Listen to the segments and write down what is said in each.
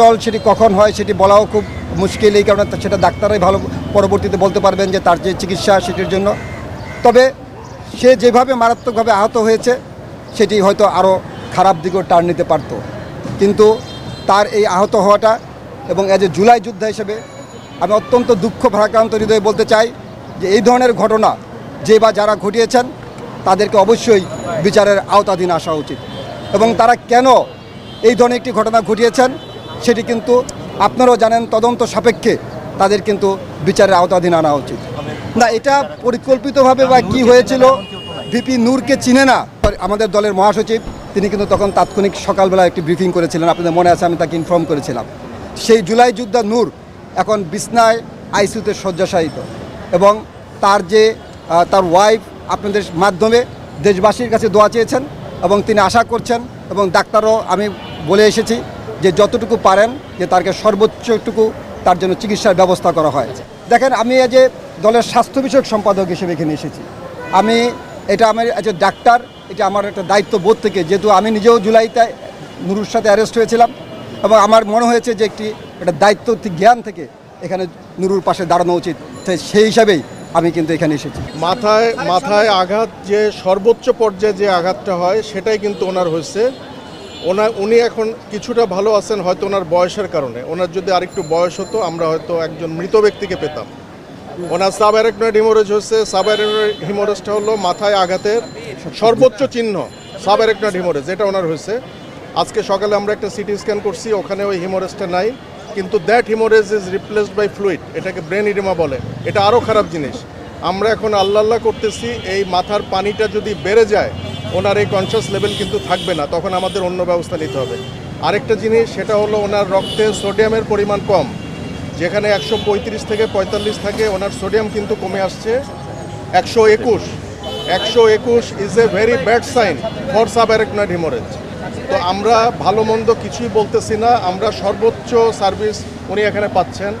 Cholesterol সেটি কখন হয় সেটি বলাও খুব মুশকিল, এই কারণে সেটা ডাক্তাররাই ভালো পরবর্তীতে বলতে পারবেন যে তার যে চিকিৎসা সেটির জন্য। তবে সে যেভাবে মারাত্মকভাবে আহত হয়েছে, সেটি হয়তো আরও খারাপ দিকেও টার্ন নিতে পারতো। কিন্তু তার এই আহত হওয়াটা এবং এজ এ জুলাই যোদ্ধা হিসেবে আমি অত্যন্ত দুঃখ ভারাক্রান্ত হৃদয়ে বলতে চাই যে এই ধরনের ঘটনা যে বা যারা ঘটিয়েছেন, তাদেরকে অবশ্যই বিচারের আওতাধীন আসা উচিত। এবং তারা কেন এই ধরনের একটি ঘটনা ঘটিয়েছেন সেটি কিন্তু আপনারাও জানেন তদন্ত সাপেক্ষে তাদের কিন্তু বিচারের আওতাধীন আনা উচিত। না, এটা পরিকল্পিতভাবে বা কি হয়েছিল, ভিপি নূরকে চিনে না আমাদের দলের মহাসচিব, তিনি কিন্তু তখন তাৎক্ষণিক সকালবেলা একটি ব্রিফিং করেছিলেন, আপনাদের মনে আছে, আমি তাকে ইনফর্ম করেছিলাম। সেই জুলাই যোদ্ধা নূর এখন বিছনায় আইসিউতে শয্যাশায়িত এবং তার যে তার ওয়াইফ আপনাদের মাধ্যমে দেশবাসীর কাছে দোয়া চেয়েছেন এবং তিনি আশা করছেন এবং ডাক্তারও আমি বলে এসেছি যে যতটুকু পারেন যে তাকে সর্বোচ্চটুকু তার জন্য চিকিৎসার ব্যবস্থা করা হয়। দেখেন আমি এই যে দলের স্বাস্থ্য বিষয়ক সম্পাদক হিসেবে এখানে এসেছি। আমি এটা আমার এজ এ ডাক্তার এটা আমার একটা দায়িত্ব বোধ থেকে যেহেতু আমি নিজেও জুলাইতে নুরুর সাথে অ্যারেস্ট হয়েছিলাম এবং আমার মনে হয়েছে যে একটি একটা দায়িত্ব জ্ঞান থেকে এখানে নুরুর পাশে দাঁড়ানো উচিত। সেই হিসাবেই আমি কিন্তু এখানে এসেছি। মাথায় মাথায় আঘাত যে সর্বোচ্চ পর্যায়ে যে আঘাতটা হয় সেটাই কিন্তু ওনার হয়েছে। ওনার উনি এখন কিছুটা ভালো আছেন হয়তো ওনার বয়সের কারণে। ওনার যদি আরেকটু বয়স হতো, আমরা হয়তো একজন মৃত ব্যক্তিকে পেতাম। ওনার সাবারেকনয়েড হিমোরেজ হচ্ছে সাবারেকনয়েড হিমোরেজটা হলো মাথায় আঘাতের সর্বোচ্চ চিহ্ন সাবারেকনয়েড হিমোরেজ এটা ওনার হয়েছে। আজকে সকালে আমরা একটা সিটি স্ক্যান করছি, ওখানে ওই হিমোরেজটা নাই। কিন্তু that haemorrhage is replaced by fluid এটাকে ব্রেন ইডিমা বলে। এটা আরও খারাপ জিনিস। আমরা এখন আল্লাহ আল্লাহ করতেছি, এই মাথার পানিটা যদি বেড়ে যায় ওনার এই কনসিয়াস লেভেল কিন্তু থাকবে না, তখন আমাদের অন্য ব্যবস্থা নিতে হবে। আরেকটা জিনিস, সেটা হলো ওনার রক্তে সোডিয়ামের পরিমাণ কম। যেখানে একশো পঁয়ত্রিশ থেকে পঁয়তাল্লিশ থাকে, ওনার সোডিয়াম কিন্তু কমে আসছে। একশো একুশ একশো একুশ is a very bad sign for subarachnoid haemorrhage তো আমরা ভালো মন্দ কিছুই বলতেছি না, আমরা সর্বোচ্চ সার্ভিস উনি এখানে পাচ্ছেন।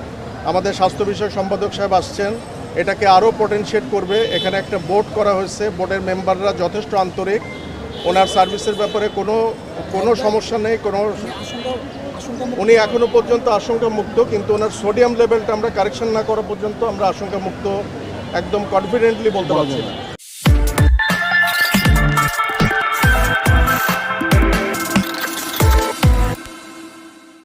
আমাদের স্বাস্থ্য বিষয়ক সম্পাদক সাহেব আসছেন। এটাকে আরও পটেনশিয়েট করবে। এখানে একটা বোর্ড করা হয়েছে। বোর্ডের মেম্বাররা যথেষ্ট আন্তরিক। ওনার সার্ভিসের ব্যাপারে কোনো কোনো সমস্যা নেই, কোনো উনি এখনও পর্যন্ত আশঙ্কা মুক্ত কিন্তু ওনার সোডিয়াম লেভেলটা আমরা কারেকশন না করা পর্যন্ত আমরা আশঙ্কা মুক্ত একদম কনফিডেন্টলি বলতে পারছি না।